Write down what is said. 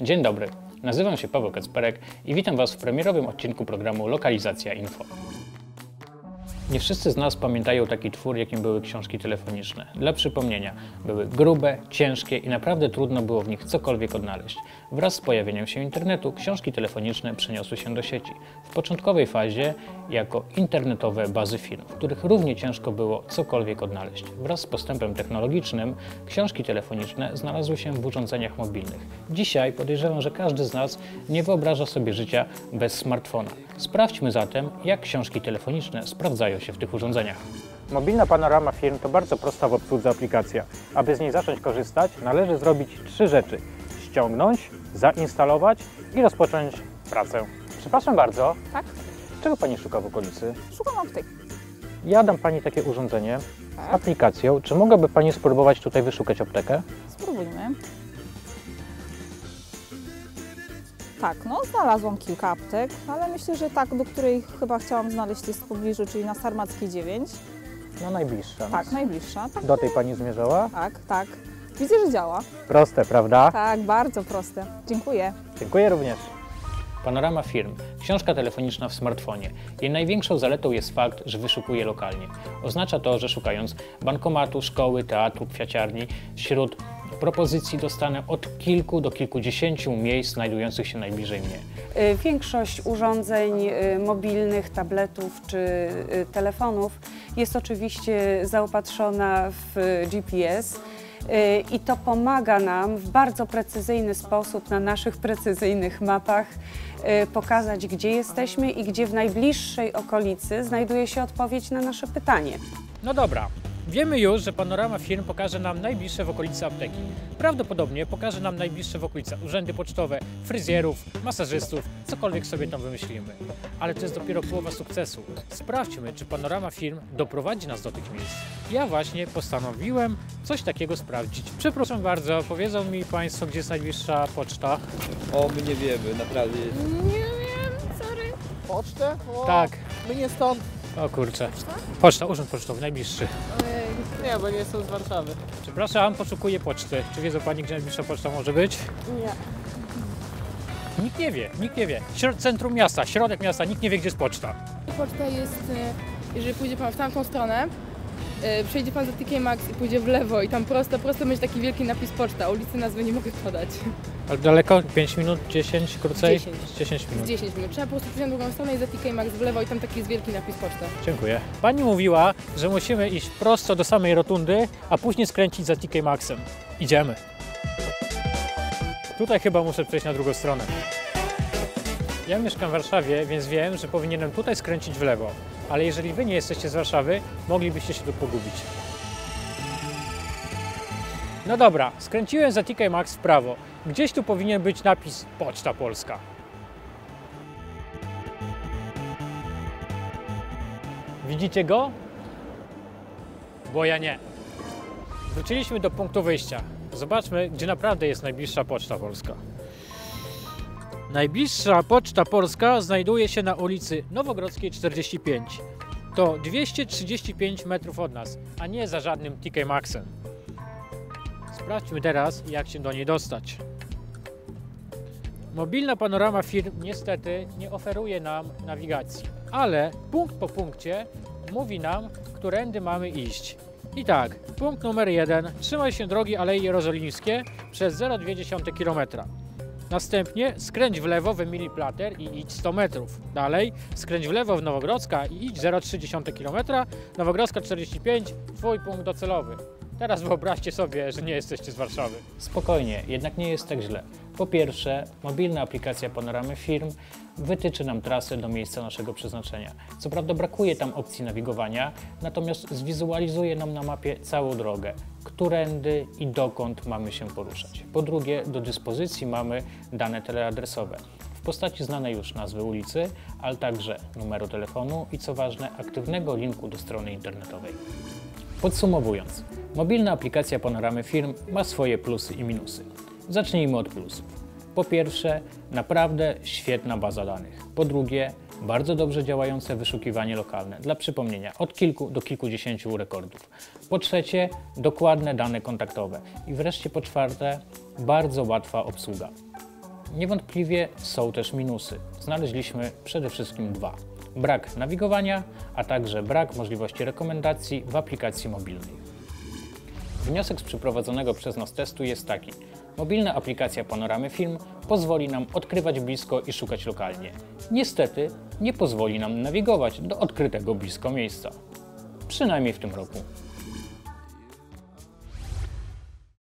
Dzień dobry, nazywam się Paweł Kacperek i witam Was w premierowym odcinku programu Lokalizacja Info. Nie wszyscy z nas pamiętają taki twór, jakim były książki telefoniczne. Dla przypomnienia, były grube, ciężkie i naprawdę trudno było w nich cokolwiek odnaleźć. Wraz z pojawieniem się internetu, książki telefoniczne przeniosły się do sieci. W początkowej fazie jako internetowe bazy firm, w których równie ciężko było cokolwiek odnaleźć. Wraz z postępem technologicznym, książki telefoniczne znalazły się w urządzeniach mobilnych. Dzisiaj podejrzewam, że każdy z nas nie wyobraża sobie życia bez smartfona. Sprawdźmy zatem, jak książki telefoniczne sprawdzają się w tych urządzeniach. Mobilna panorama firm to bardzo prosta w obsłudze aplikacja. Aby z niej zacząć korzystać, należy zrobić trzy rzeczy: ściągnąć, zainstalować i rozpocząć pracę. Przepraszam bardzo, Tak? czego Pani szuka w okolicy? Szukam aptek. Ja dam Pani takie urządzenie z Tak. aplikacją. Czy mogłaby Pani spróbować tutaj wyszukać aptekę? Spróbujmy. Tak, no znalazłam kilka aptek, ale myślę, że tak, do której chyba chciałam znaleźć jest w pobliżu, czyli na Sarmackiej 9. No najbliższa. Tak, najbliższa. Tak, Do tej Pani zmierzała? tak, tak. Widzę, że działa. Proste, prawda? Tak, bardzo proste. Dziękuję. Dziękuję również. Panorama firm. Książka telefoniczna w smartfonie. Jej największą zaletą jest fakt, że wyszukuje lokalnie. Oznacza to, że szukając bankomatu, szkoły, teatru, kwiaciarni, wśród propozycji dostanę od kilku do kilkudziesięciu miejsc znajdujących się najbliżej mnie. Y, Większość urządzeń y, mobilnych, tabletów czy y, telefonów jest oczywiście zaopatrzona w GPS. I to pomaga nam w bardzo precyzyjny sposób na naszych precyzyjnych mapach pokazać, gdzie jesteśmy i gdzie w najbliższej okolicy znajduje się odpowiedź na nasze pytanie. No dobra. Wiemy już, że panorama firm pokaże nam najbliższe w okolicy apteki. Prawdopodobnie pokaże nam najbliższe w okolicy urzędy pocztowe, fryzjerów, masażystów, cokolwiek sobie tam wymyślimy. Ale to jest dopiero połowa sukcesu. Sprawdźmy, czy panorama firm doprowadzi nas do tych miejsc. Ja właśnie postanowiłem coś takiego sprawdzić. Przepraszam bardzo, powiedzą mi Państwo, gdzie jest najbliższa poczta? O, my nie wiemy, naprawdę. Nie wiem, sorry. Pocztę? O, Tak. My nie stąd. O kurczę. Poczta, urząd pocztowy, najbliższy. Nie, bo nie jestem z Warszawy. Przepraszam, poszukuję poczty. Czy wiedzą Pani, gdzie najbliższa poczta może być? Nie. Nikt nie wie, nikt nie wie. Środ centrum miasta, środek miasta, nikt nie wie, gdzie jest poczta. Poczta jest, e, jeżeli pójdzie Pan w tamtą stronę, przejdzie Pan za TK Maxx i pójdzie w lewo i tam prosto, prosto będzie taki wielki napis poczta. Ulicy nazwy nie mogę podać. Ale daleko? 5 minut, 10, krócej? 10. 10 Z minut. 10 minut. Trzeba po prostu przyjść na drugą stronę i za TK Maxx w lewo i tam taki jest wielki napis poczta. Dziękuję. Pani mówiła, że musimy iść prosto do samej rotundy, a później skręcić za TK Maxem. Idziemy. Tutaj chyba muszę przejść na drugą stronę. Ja mieszkam w Warszawie, więc wiem, że powinienem tutaj skręcić w lewo. Ale jeżeli Wy nie jesteście z Warszawy, moglibyście się tu pogubić. No dobra, skręciłem za TK Max w prawo. Gdzieś tu powinien być napis Poczta Polska. Widzicie go? Bo ja nie. Wróciliśmy do punktu wyjścia. Zobaczmy, gdzie naprawdę jest najbliższa Poczta Polska. Najbliższa Poczta Polska znajduje się na ulicy Nowogrodzkiej 45. To 235 metrów od nas, a nie za żadnym TK Maxem. Sprawdźmy teraz, jak się do niej dostać. Mobilna panorama firm niestety nie oferuje nam nawigacji, ale punkt po punkcie mówi nam, którędy mamy iść. I tak, punkt numer jeden. Trzymaj się drogi Alei Jerozolimskie przez 0,2 km. Następnie skręć w lewo w Emilii Plater i idź 100 metrów. Dalej skręć w lewo w Nowogrodzka i idź 0,3 km. Nowogrodzka 45, twój punkt docelowy. Teraz wyobraźcie sobie, że nie jesteście z Warszawy. Spokojnie, jednak nie jest tak źle. Po pierwsze, mobilna aplikacja Panoramy Firm wytyczy nam trasę do miejsca naszego przeznaczenia. Co prawda brakuje tam opcji nawigowania, natomiast zwizualizuje nam na mapie całą drogę, którędy i dokąd mamy się poruszać. Po drugie, do dyspozycji mamy dane teleadresowe w postaci znanej już nazwy ulicy, ale także numeru telefonu i co ważne, aktywnego linku do strony internetowej. Podsumowując, mobilna aplikacja Panoramy Firm ma swoje plusy i minusy. Zacznijmy od plusów. Po pierwsze, naprawdę świetna baza danych. Po drugie, bardzo dobrze działające wyszukiwanie lokalne. Dla przypomnienia, od kilku do kilkudziesięciu rekordów. Po trzecie, dokładne dane kontaktowe. I wreszcie po czwarte, bardzo łatwa obsługa. Niewątpliwie są też minusy. Znaleźliśmy przede wszystkim dwa. Brak nawigowania, a także brak możliwości rekomendacji w aplikacji mobilnej. Wniosek z przeprowadzonego przez nas testu jest taki. Mobilna aplikacja Panoramy Film pozwoli nam odkrywać blisko i szukać lokalnie. Niestety nie pozwoli nam nawigować do odkrytego blisko miejsca. Przynajmniej w tym roku.